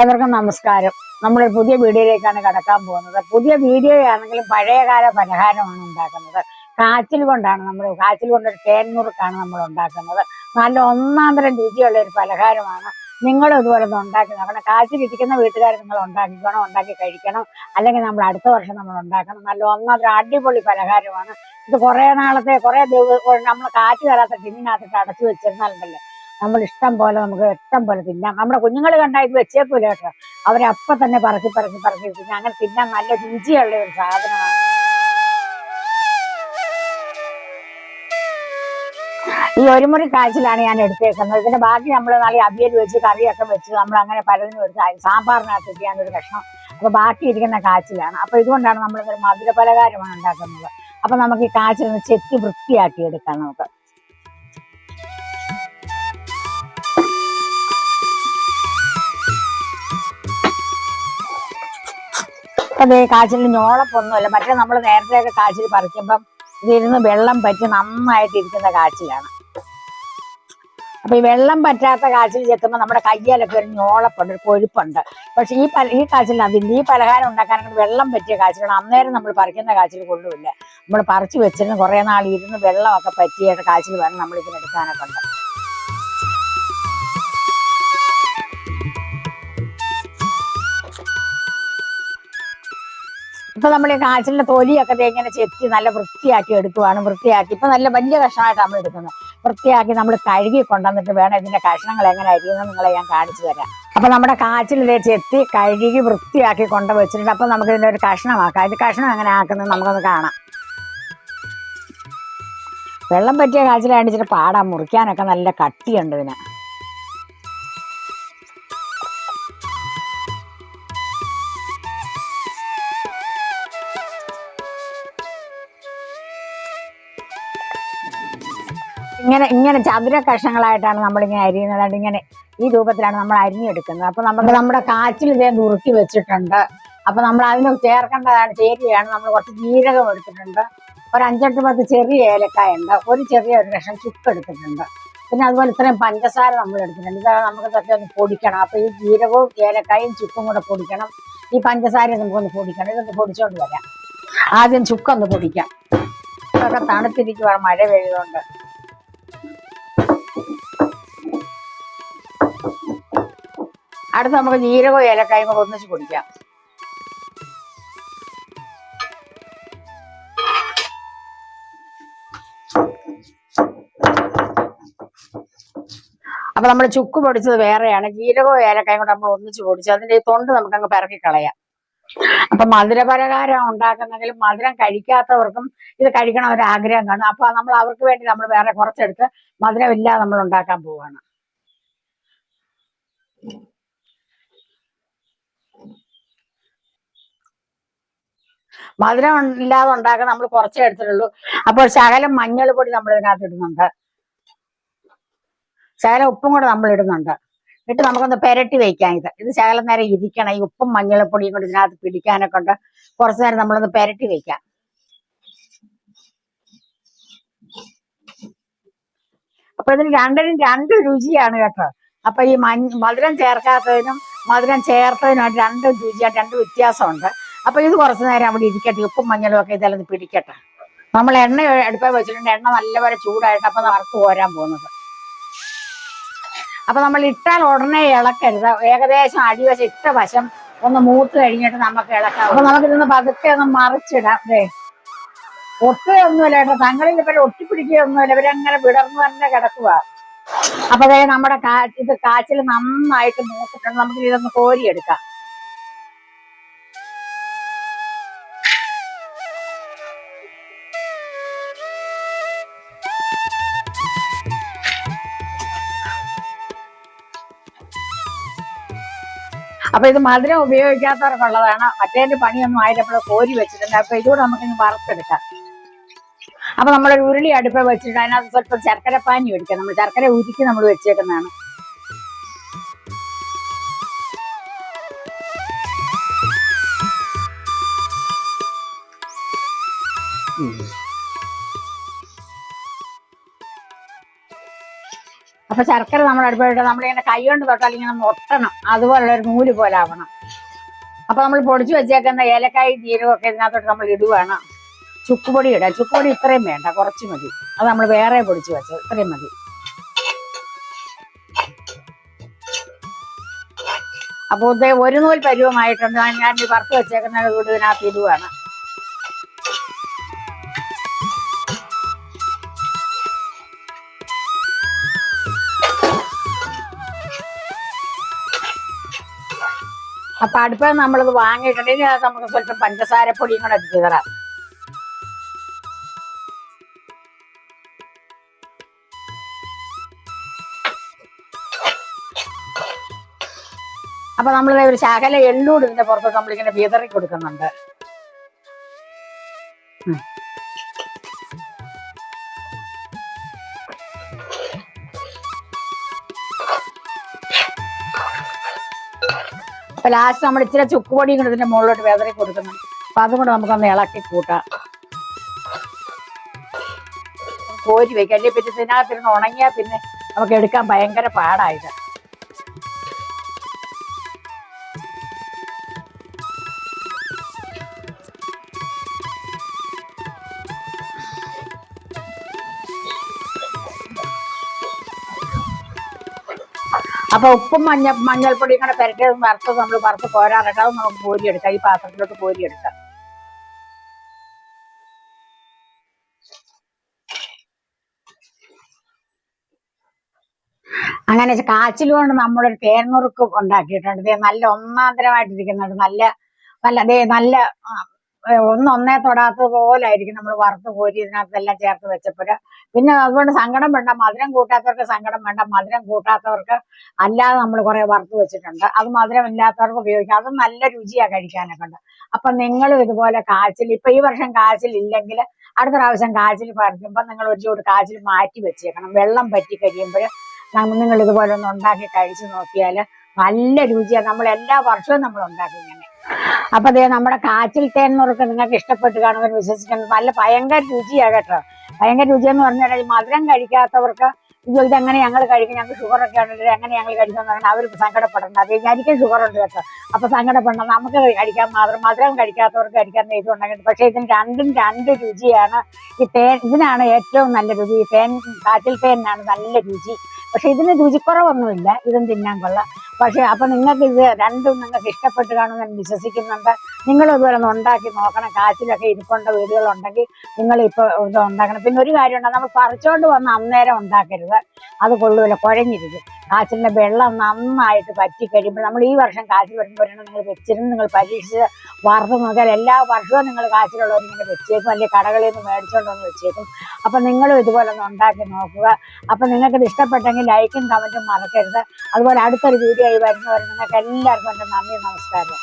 ഏവർക്കും നമസ്കാരം. നമ്മൾ പുതിയ വീഡിയോയിലേക്കാണ് കടക്കാൻ പോകുന്നത്. പുതിയ വീഡിയോ ആണെങ്കിലും പഴയകാല പലഹാരമാണ് ഉണ്ടാക്കുന്നത്. കാച്ചിൽ കൊണ്ടാണ് നമ്മൾ കാച്ചിൽ കൊണ്ടൊരു തേൻ നുറുക്കാണ് നമ്മൾ ഉണ്ടാക്കുന്നത്. നല്ല ഒന്നാം തരം രുചിയുള്ള ഒരു പലഹാരമാണ് നിങ്ങളും ഇതുപോലെ ഒന്ന് ഉണ്ടാക്കി നോക്കണം. കാച്ചിൽ ഇരിക്കുന്ന വീട്ടുകാർ നിങ്ങൾ ഉണ്ടാക്കിക്കണം ഉണ്ടാക്കി കഴിക്കണം. അല്ലെങ്കിൽ നമ്മൾ അടുത്ത വർഷം നമ്മൾ ഉണ്ടാക്കണം. നല്ല ഒന്നാം തരം അടിപൊളി പലഹാരമാണ് ഇത് കുറേ നാളത്തെ കുറേ ദിവസം നമ്മൾ കാറ്റ് കയറാത്ത ടിന്നിനകത്തിട്ട് അടച്ചു വെച്ചിരുന്നാലുണ്ടല്ലോ. നമ്മൾ ഇഷ്ടം പോലെ നമുക്ക് ഇഷ്ടം പോലെ തിന്നാം. നമ്മുടെ കുഞ്ഞുങ്ങൾ കണ്ടാൽ ഇത് വെച്ചേക്കൂല കേട്ടോ. അവരപ്പം തന്നെ പറക്കി പറക്കി പറക്കി പിന്നെ അങ്ങനെ തിന്നാൻ നല്ല രുചിയുള്ള ഒരു സാധനമാണ്. ഈ ഒരു മുറി കാച്ചിലാണ് ഞാൻ എടുത്തേക്കുന്നത്. ഇതിന്റെ ബാക്കി നമ്മൾ നാളെ അവിയൽ വെച്ച് കറിയൊക്കെ വെച്ച് നമ്മൾ അങ്ങനെ പലതിനും എടുത്ത് സാമ്പാറിനകത്ത് ചെയ്യാൻ ഒരു കഷ്ണം. അപ്പൊ ബാക്കി ഇരിക്കുന്ന കാച്ചിലാണ്. അപ്പൊ ഇതുകൊണ്ടാണ് നമ്മൾ മധുര പലഹാരമാണ് ഉണ്ടാക്കുന്നത്. അപ്പൊ നമുക്ക് ഈ കാച്ചിൽ ചെത്തി വൃത്തിയാക്കി എടുക്കാം നമുക്ക്. അതേ കാച്ചിൽ ഞോളപ്പൊന്നുമല്ല. മറ്റേ നമ്മൾ നേരത്തെയൊക്കെ കാച്ചിൽ പറിക്കുമ്പം ഇതിരുന്ന് വെള്ളം പറ്റി നന്നായിട്ട് ഇരിക്കുന്ന കാച്ചിലാണ്. അപ്പൊ ഈ വെള്ളം പറ്റാത്ത കാച്ചിൽ ചെത്തുമ്പോൾ നമ്മുടെ കയ്യാലൊക്കെ ഒരു ഞോളപ്പുണ്ട് ഒരു കൊഴുപ്പുണ്ട്. പക്ഷെ ഈ പല ഈ കാച്ചിൽ അതില്ല ഈ പലഹാരം ഉണ്ടാക്കാനൊക്കെ വെള്ളം പറ്റിയ കാച്ചിലാണ്. അന്നേരം നമ്മൾ പറിക്കുന്ന കാച്ചിൽ കൊള്ളുമില്ല. നമ്മൾ പറിച്ചു വെച്ചിരുന്ന് കുറെ നാൾ ഇരുന്ന് വെള്ളമൊക്കെ പറ്റിയ കാച്ചിൽ വേണം നമ്മൾ ഇതിനെടുക്കാനൊക്കെ ഉണ്ട് ഇപ്പൊ നമ്മൾ ഈ കാച്ചിലിന്റെ തൊലിയൊക്കെ ഇങ്ങനെ ചെത്തി നല്ല വൃത്തിയാക്കി എടുക്കുവാണ്. വൃത്തിയാക്കി ഇപ്പൊ നല്ല വലിയ കഷ്ണമായിട്ട് നമ്മൾ എടുക്കുന്നത്. വൃത്തിയാക്കി നമ്മൾ കഴുകി കൊണ്ടുവന്നിട്ട് വേണം ഇതിന്റെ കഷ്ണങ്ങൾ എങ്ങനെ അരിയുന്നത് നിങ്ങളെ ഞാൻ കാണിച്ചു തരാം. അപ്പൊ നമ്മുടെ കാച്ചിൽ ഇതേ ചെത്തി കഴുകി വൃത്തിയാക്കി കൊണ്ടു വെച്ചിട്ടുണ്ട്. അപ്പൊ നമുക്ക് ഇതിന്റെ ഒരു കഷ്ണമാക്കാം. ഇത് കഷ്ണം എങ്ങനെ ആക്കുന്നത് നമുക്കൊന്ന് കാണാം. വെള്ളം പറ്റിയ കാച്ചിലാണ് ഇച്ചിരി പാടാൻ മുറിക്കാനൊക്കെ നല്ല കട്ടിയുണ്ട് ഇതിന്. ഇങ്ങനെ ഇങ്ങനെ ചതുര കഷ്ണങ്ങളായിട്ടാണ് നമ്മളിങ്ങനെ അരിയുന്നത്. അതുകൊണ്ട് ഇങ്ങനെ ഈ രൂപത്തിലാണ് നമ്മൾ അരിഞ്ഞെടുക്കുന്നത്. അപ്പൊ നമുക്ക് നമ്മുടെ കാച്ചിൽ ഇതേ നുറുക്കി വെച്ചിട്ടുണ്ട്. അപ്പൊ നമ്മൾ അതിന് ചേർക്കേണ്ടതാണ്. ചേരുകയാണ്. നമ്മൾ കുറച്ച് ജീരകം എടുത്തിട്ടുണ്ട്. ഒരു അഞ്ചെട്ട് പത്ത് ചെറിയ ഏലക്കായ ഉണ്ട്. ഒരു ചെറിയ ഒരു കഷ്ണം ചുക്ക് എടുത്തിട്ടുണ്ട്. പിന്നെ അതുപോലെ ഇത്രയും പഞ്ചസാര നമ്മൾ എടുത്തിട്ടുണ്ട്. ഇതാണ് നമുക്ക് ഇതൊക്കെ ഒന്ന് പൊടിക്കണം. അപ്പൊ ഈ ജീരകവും ഏലക്കായും ചുക്കും കൂടെ പൊടിക്കണം. ഈ പഞ്ചസാര നമുക്കൊന്ന് പൊടിക്കണം. ഇതൊന്ന് പൊടിച്ചോണ്ട് വരാം. ആദ്യം ചുക്കൊന്ന് പൊടിക്കാം. ഇതൊക്കെ തണുത്തിരിക്കുവാണ്. മഴ പെയ്തുകൊണ്ട്. അടുത്ത് നമുക്ക് ജീരകവും ഏലക്കായും കൂടെ ഒന്നിച്ച് പൊടിക്കാം. അപ്പൊ നമ്മൾ ചുക്ക് പൊടിച്ചത് വേറെയാണ്. ജീരകവും ഏലക്കായും കൂടെ നമ്മൾ ഒന്നിച്ച് പൊടിച്ചു അതിന്റെ തൊണ്ട് നമുക്ക് അങ്ങ് പിറക്കി കളയാം. അപ്പൊ മധുര പലഹാരം ഉണ്ടാക്കുന്നെങ്കിലും മധുരം കഴിക്കാത്തവർക്കും ഇത് കഴിക്കണം ഒരു ആഗ്രഹം കാണും. അപ്പൊ നമ്മൾ അവർക്ക് വേണ്ടി നമ്മൾ വേറെ കുറച്ചെടുത്ത് മധുരമില്ലാതെ നമ്മൾ ഉണ്ടാക്കാൻ പോവാണ്. മധുരം ഇല്ലാതെ ഉണ്ടാക്കാൻ നമ്മൾ കുറച്ചേ എടുത്തിട്ടുള്ളൂ. അപ്പോൾ ശകലം മഞ്ഞൾ പൊടി നമ്മൾ ഇതിനകത്ത് ഇടുന്നുണ്ട്. ശകലം ഉപ്പും കൂടെ നമ്മൾ ഇടുന്നുണ്ട്. ഇട്ട് നമുക്കൊന്ന് പെരട്ടി വെക്കാം ഇത്. ഇത് ശകലം നേരം ഇരിക്കണം. ഈ ഉപ്പും മഞ്ഞൾപ്പൊടിയും കൂടി ഇതിനകത്ത് പിടിക്കാനൊക്കെ ഉണ്ട്. കുറച്ചു നേരം നമ്മളൊന്ന് പെരട്ടി വെക്കാം. അപ്പൊ ഇതിന് രണ്ടിനും രണ്ട് രുചിയാണ് കേട്ടോ. അപ്പൊ ഈ മഞ്ഞ മധുരം ചേർക്കാത്തതിനും മധുരം ചേർത്തതിനും രണ്ടും രുചിയായിട്ട് രണ്ട് വ്യത്യാസമുണ്ട്. അപ്പൊ ഇത് കുറച്ച് നേരം അവിടെ ഇരിക്കട്ടെ ഉപ്പും മഞ്ഞളും ഒക്കെ ഇതെല്ലാം പിടിക്കട്ടെ. നമ്മൾ എണ്ണ അടുപ്പ വെച്ചിട്ടുണ്ട് എണ്ണ നല്ലപോലെ ചൂടായിട്ട് അപ്പൊ വറുത്ത് പോരാൻ പോകുന്നത്. അപ്പൊ നമ്മൾ ഇട്ടാൽ ഉടനെ ഇളക്കരുത്. ഏകദേശം അടിവശം ഇട്ട വശം ഒന്ന് മൂത്ത് കഴിഞ്ഞിട്ട് നമുക്ക് ഇളക്കാം. അപ്പൊ നമുക്ക് ഇതൊന്ന് പതുക്കെ ഒന്ന് മറിച്ചിടാം. ദേ ഒട്ടുകയൊന്നുമില്ല കേട്ടോ. തങ്ങളിൽ ഇവരെ ഒട്ടിപ്പിടിക്കുകയൊന്നുമില്ല. ഇവരങ്ങനെ വിടർന്നു തന്നെ കിടക്കുക അപ്പൊ അതായത് നമ്മുടെ കാ ഇത് കാച്ചിൽ നന്നായിട്ട് മൂത്തിട്ടുണ്ട്. നമുക്ക് ഇതൊന്ന് കോരിയെടുക്കാം. അപ്പൊ ഇത് മധുരം ഉപയോഗിക്കാത്തവർക്കുള്ളതാണ് മറ്റേന്റെ പണിയൊന്നും ആയിരപ്പോൾ കോരി വെച്ചിട്ടുണ്ട്. അപ്പൊ ഇതുകൂടെ നമുക്ക് ഇനി വറുത്തെടുക്കാം. അപ്പൊ നമ്മളൊരു ഉരുളി അടുപ്പ് വെച്ചിട്ട് അതിനകത്ത് സ്വല്പം ശർക്കര പാനി ഒഴിക്കാം. നമ്മൾ ശർക്കര ഉരുക്കി നമ്മൾ വെച്ചേക്കുന്നതാണ്. അപ്പൊ ശർക്കര നമ്മൾ അടുപ്പിട്ട് നമ്മളിങ്ങനെ കൈ കൊണ്ട് തൊട്ടാൽ ഇങ്ങനെ ഒട്ടണം അതുപോലുള്ള ഒരു നൂൽ പോലെ ആവണം. അപ്പൊ നമ്മൾ പൊടിച്ചു വെച്ചേക്കുന്ന ഏലക്കായ ജീരകമൊക്കെ ഇതിനകത്തോട്ട് നമ്മൾ ഇടുവാണ്. ചുക്കുപൊടി ഇടുക ചുക്കുപൊടി ഇത്രയും വേണ്ട. കുറച്ച് മതി. അത് നമ്മൾ വേറെ പൊടിച്ചു വെച്ചത്. ഇത്രയും മതി. അപ്പോൾ ഒരു നൂൽ പരുവമായിട്ടുണ്ട്. ഞാൻ- വറുത്ത് വെച്ചേക്കുന്ന ഇതിനകത്ത് ഇടുവാണ്. അപ്പൊ അടുപ്പം നമ്മളത് വാങ്ങിയിട്ടുണ്ടെങ്കിൽ അത് നമുക്ക് സ്വല്പം പഞ്ചസാരപ്പൊടിയും കൂടെ തരാം. അപ്പൊ നമ്മൾ ഒരു ശകല എള്ളൂട് ഇതിന്റെ പുറത്ത് നമ്മളിങ്ങനെ വിതറി കൊടുക്കുന്നുണ്ട്. അപ്പൊ ലാസ്റ്റ് നമ്മൾ ഇച്ചിരി ചുക്കുപൊടിയും കൂടെ ഇതിന്റെ മുകളിലോട്ട് വേദന കൊടുക്കുന്നുണ്ട് അപ്പൊ അതും കൂടെ നമുക്കൊന്ന് ഇളക്കി കൂട്ടാം. കോരി വെക്കാം. അല്ലെങ്കിൽ പിന്നെ ഇതിനകത്തിരുന്ന് ഉണങ്ങിയാൽ പിന്നെ നമുക്ക് എടുക്കാൻ ഭയങ്കര പാടായത് അപ്പൊ ഉപ്പും മഞ്ഞ മഞ്ഞൾപ്പൊടിയും കൂടെ പെരട്ടി വറുത്ത് നമ്മൾ വറുത്ത് കോരാറിട്ട് അത് നമുക്ക് കോരിയെടുക്കാം. ഈ പാത്രത്തിലോട്ട് കോരിയെടുക്കാം. അങ്ങനെ കാച്ചിൽ കൊണ്ട് നമ്മളൊരു തേൻമുറുക്ക് ഉണ്ടാക്കിയിട്ടുണ്ട്. നല്ല ഒന്നാന്തരമായിട്ടിരിക്കുന്നുണ്ട്. നല്ല നല്ല ദേ നല്ല ആ, ഏ, ഒന്ന് ഒന്നേ തൊടാത്തത് പോലായിരിക്കും നമ്മൾ വറുത്ത് കോരി ഇതിനകത്തെല്ലാം ചേർത്ത് വെച്ചപ്പോൾ പിന്നെ അതുകൊണ്ട് സങ്കടം വേണ്ട മധുരം കൂട്ടാത്തവർക്ക് സങ്കടം വേണ്ട മധുരം കൂട്ടാത്തവർക്ക് അല്ലാതെ നമ്മൾ കുറെ വറുത്ത് വെച്ചിട്ടുണ്ട്. അത് മധുരം ഇല്ലാത്തവർക്ക് ഉപയോഗിക്കാം. അത് നല്ല രുചിയാ കഴിക്കാനൊക്കെ ഉണ്ട്. അപ്പൊ നിങ്ങളും ഇതുപോലെ കാച്ചിൽ ഇപ്പൊ ഈ വർഷം കാച്ചിൽ ഇല്ലെങ്കിൽ അടുത്ത പ്രാവശ്യം കാച്ചിൽ പറിക്കുമ്പോൾ നിങ്ങൾ ഒരു ചൂട് കാച്ചിൽ മാറ്റി വെച്ചേക്കണം. വെള്ളം പറ്റി കഴിയുമ്പോൾ നിങ്ങൾ ഇതുപോലെ ഒന്ന് ഉണ്ടാക്കി കഴിച്ചു നോക്കിയാൽ നല്ല രുചിയാണ് നമ്മൾ എല്ലാ വർഷവും നമ്മൾ ഉണ്ടാക്കും ഇങ്ങനെ അപ്പൊ ദേ നമ്മുടെ കാച്ചിൽ തേൻ നുറുക്ക് നിങ്ങൾക്ക് ഇഷ്ടപ്പെട്ട് കാണുമെന്ന് വിശ്വസിക്കുന്നത് നല്ല ഭയങ്കര രുചിയാണ് കേട്ടോ. ഭയങ്കര രുചി എന്ന് പറഞ്ഞാൽ മധുരം കഴിക്കാത്തവർക്ക് ഇത് എങ്ങനെ ഞങ്ങൾ കഴിക്കും? ഞങ്ങൾക്ക് ഷുഗർ ഒക്കെ ഉണ്ടെങ്കിൽ എങ്ങനെ ഞങ്ങൾ കഴിക്കാന്ന് പറഞ്ഞാൽ അവർ സങ്കടപ്പെടേണ്ട. അത് എനിക്കും ഷുഗർ ഉണ്ട് കേട്ടോ. അപ്പൊ സങ്കടപ്പെടണം നമുക്ക് കഴിക്കാൻ മാത്രം മധുരം കഴിക്കാത്തവർക്ക് കഴിക്കാൻ ഇത് ഉണ്ടെങ്കിൽ പക്ഷെ ഇതിന് രണ്ടും രണ്ട് രുചിയാണ് ഈ തേൻ. ഇതിനാണ് ഏറ്റവും നല്ല രുചി. ഈ തേൻ കാറ്റിൽ തേനിനാണ് നല്ല രുചി. പക്ഷെ ഇതിന് രുചിക്കുറവൊന്നുമില്ല. ഇതും തിന്നാൻ കൊള്ളാം. പക്ഷെ അപ്പൊ നിങ്ങൾക്ക് ഇത് രണ്ടും നിങ്ങൾക്ക് ഇഷ്ടപ്പെട്ട് കാണുമെന്ന് വിശ്വസിക്കുന്നുണ്ട്. നിങ്ങൾ ഇതുപോലെ ഒന്ന് ഉണ്ടാക്കി നോക്കണം. കാച്ചിലൊക്കെ ഇരിപ്പുണ്ട വീടുകളുണ്ടെങ്കിൽ നിങ്ങൾ ഇപ്പൊ ഇത് ഉണ്ടാക്കണം. പിന്നെ ഒരു കാര്യമുണ്ട് നമ്മൾ പറിച്ചോണ്ട് വന്ന് അന്നേരം ഉണ്ടാക്കരുത്. അത് കൊള്ളൂല കുഴഞ്ഞിരിക്കും. കാച്ചിലിന്റെ വെള്ളം നന്നായിട്ട് പറ്റി കഴിയുമ്പോൾ നമ്മൾ ഈ വർഷം കാച്ചിൽ വരുമ്പോഴാണ് നിങ്ങൾ വെച്ചിരുന്ന് നിങ്ങൾ പരീക്ഷിച്ച് വറുത്ത് നോക്കിയാൽ എല്ലാ വർഷവും നിങ്ങൾ കാച്ചിലുള്ളവർ നിങ്ങൾ വെച്ചേക്കും. അല്ലെങ്കിൽ കടകളിൽ നിന്ന് മേടിച്ചോണ്ട് വന്ന് വെച്ചേക്കും. അപ്പൊ നിങ്ങളും ഇതുപോലെ ഒന്ന് ഉണ്ടാക്കി നോക്കുക. അപ്പൊ ഇത് ഇഷ്ടപ്പെട്ടെങ്കിൽ ലൈക്കും കമന്റും മറക്കരുത്. അതുപോലെ അടുത്തൊരു വീഡിയോ ആയി വരുന്നവർ നിങ്ങൾക്ക് എല്ലാവർക്കും നന്ദി നമസ്കാരം.